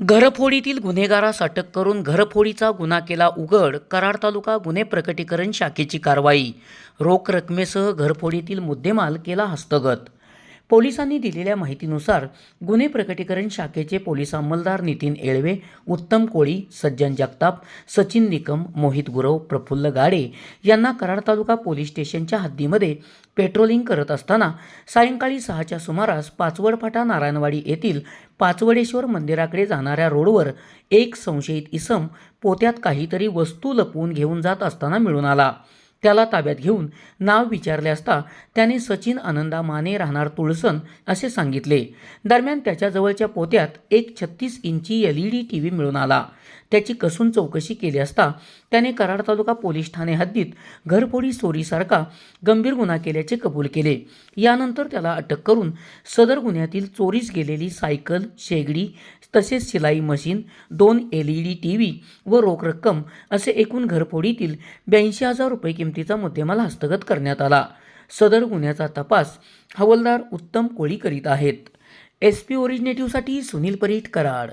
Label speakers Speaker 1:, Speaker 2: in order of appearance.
Speaker 1: घरफोडीतील गुन्हेगारास अटक करून घरफोडीचा गुन्हा केला उघड कराड तालुका गुन्हे प्रकटीकरण शाखेची कारवाई. रोख रकमेसह घरफोडीतील मुद्देमाल केला हस्तगत पोलिसांनी दिलेल्या माहितीनुसार गुन्हे प्रकटीकरण शाखेचे पोलीस अंमलदार नितीन येळवे उत्तम कोळी सज्जन जगताप सचिन निकम मोहित गुरव प्रफुल्ल गाडे यांना कराड तालुका पोलीस स्टेशनच्या हद्दीमध्ये पेट्रोलिंग करत असताना सायंकाळी सहाच्या सुमारास पाचवडफाटा नारायणवाडी येथील पाचवडेश्वर मंदिराकडे जाणाऱ्या रोडवर एक संशयित इसम पोत्यात काहीतरी वस्तू लपवून घेऊन जात असताना मिळून आला. त्याला ताब्यात घेऊन नाव विचारले असता त्याने सचिन आनंदा माने राहणार तुळसन असे सांगितले. दरम्यान त्याच्याजवळच्या पोत्यात एक छत्तीस इंची L E D T V मिळून आला. त्याची कसून चौकशी केली असता त्याने कराड तालुका पोलीस ठाणे हद्दीत घरफोडी चोरीसारखा गंभीर गुन्हा केल्याचे कबूल केले. यानंतर त्याला अटक करून सदर गुन्ह्यातील चोरीस गेलेली सायकल शेगडी तसेच शिलाई मशीन दोन L E D T V व रोख रक्कम असे एकूण घरफोडीतील ब्याऐंशी हजार रुपये किमतीचा मुद्देमाल हस्तगत करण्यात आला. सदर गुन्ह्याचा तपास हवालदार उत्तम कोळी करीत आहेत एस पी ओरिजिनेटिव्हसाठी सुनील परीट कराड